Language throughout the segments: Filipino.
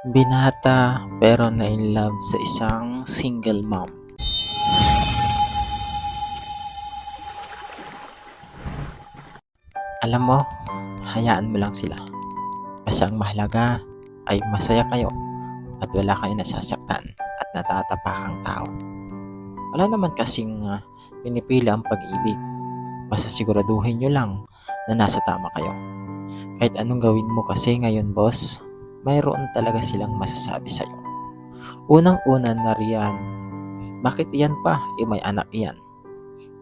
Binata pero na in love sa isang single mom. Alam mo, hayaan mo lang sila. Basta ang mahalaga ay masaya kayo at wala kayo nasasaktan at natatapakang tao. Wala naman kasing uh, pinipili ang pag-ibig. Basta siguraduhin nyo lang na nasa tama kayo. Kahit anong gawin mo kasi ngayon boss, mayroon talaga silang masasabi sa'yo. Unang-una na riyan, bakit iyan pa? Eh may anak iyan.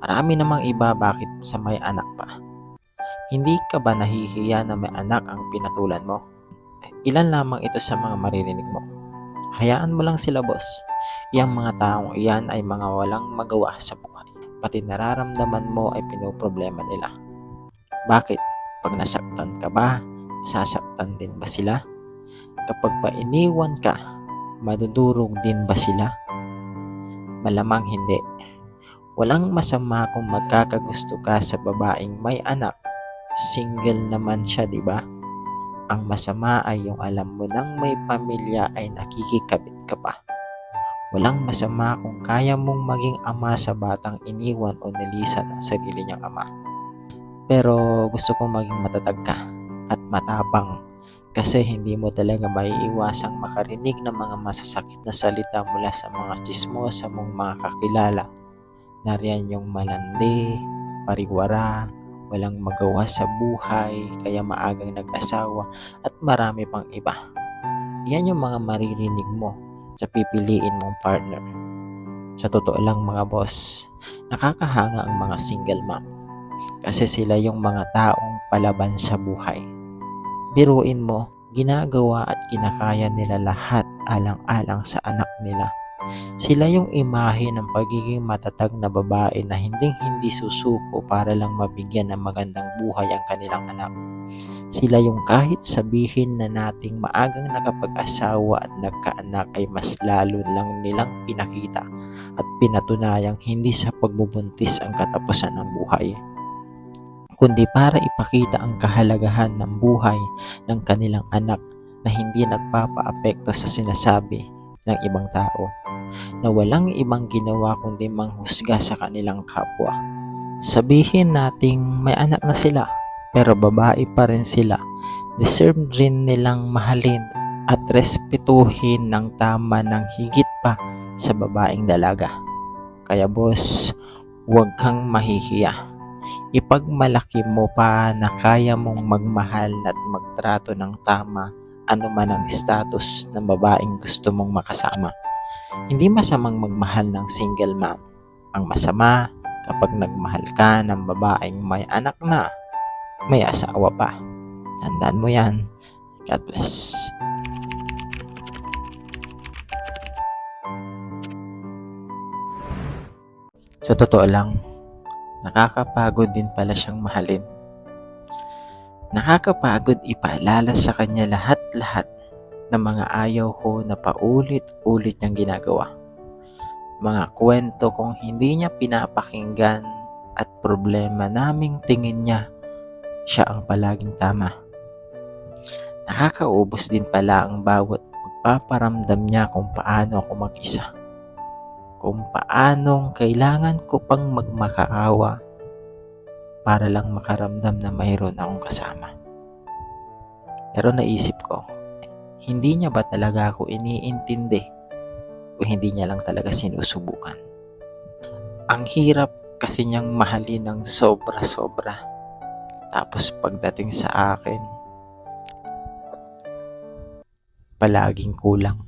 Marami namang iba bakit sa may anak pa. Hindi ka ba nahihiya na may anak ang pinatulan mo? Ilan lamang ito sa mga maririnig mo. Hayaan mo lang sila boss. Iyang mga taong iyan ay mga walang magawa sa buhay. Pati nararamdaman mo ay pinoproblema nila. Bakit? Pag nasaktan ka ba, sasaktan din ba sila? Kapag pa iniwan ka, madudurog din ba sila? Malamang hindi. Walang masama kung magkakagusto ka sa babaeng may anak. Single naman siya, di ba? Ang masama ay yung alam mo nang may pamilya ay nakikikabit ka pa. Walang masama kung kaya mong maging ama sa batang iniwan o nilisan ang sarili niyang ama. Pero gusto kong maging matatag ka at matapang kasi hindi mo talaga maiiwasang makarinig ng mga masasakit na salita mula sa mga chismosa mong mga kakilala. Nariyan yung malandi, pariwara, walang magawa sa buhay, kaya maagang nag-asawa at marami pang iba. Yan yung mga maririnig mo sa pipiliin mong partner. Sa totoo lang mga boss, nakakahanga ang mga single mom kasi sila yung mga taong palaban sa buhay. Biruin mo, ginagawa at kinakaya nila lahat alang-alang sa anak nila. Sila yung imahe ng pagiging matatag na babae na hinding-hindi susuko para lang mabigyan ng magandang buhay ang kanilang anak. Sila yung kahit sabihin na nating maagang nakapag-asawa at nagkaanak ay mas lalo lang nilang pinakita at pinatunayang hindi sa pagbubuntis ang katapusan ng buhay kundi para ipakita ang kahalagahan ng buhay ng kanilang anak na hindi nagpapaapekto sa sinasabi ng ibang tao na walang ibang ginawa kundi manghusga sa kanilang kapwa. Sabihin nating may anak na sila pero babae pa rin sila. Deserve rin nilang mahalin at respetuhin ng tama ng higit pa sa babaeng dalaga. Kaya boss, huwag kang mahihiya ipagmalaki mo pa na kaya mong magmahal at magtrato ng tama ano man ang status ng babaeng gusto mong makasama. Hindi masamang magmahal ng single mom. Ang masama kapag nagmahal ka ng babaeng may anak na, may asawa pa. Tandaan mo yan. God bless. Sa totoo lang, nakakapagod din pala siyang mahalin. Nakakapagod ipaalala sa kanya lahat-lahat ng mga ayaw ko na paulit-ulit niyang ginagawa. Mga kwento kong hindi niya pinapakinggan at problema naming tingin niya siya ang palaging tama. Nakakaubos din pala ang bawat magpaparamdam niya kung paano ako mag-isa kung paanong kailangan ko pang magmakaawa para lang makaramdam na mayroon akong kasama. Pero naisip ko, hindi niya ba talaga ako iniintindi o hindi niya lang talaga sinusubukan? Ang hirap kasi niyang mahalin ng sobra-sobra. Tapos pagdating sa akin, palaging kulang.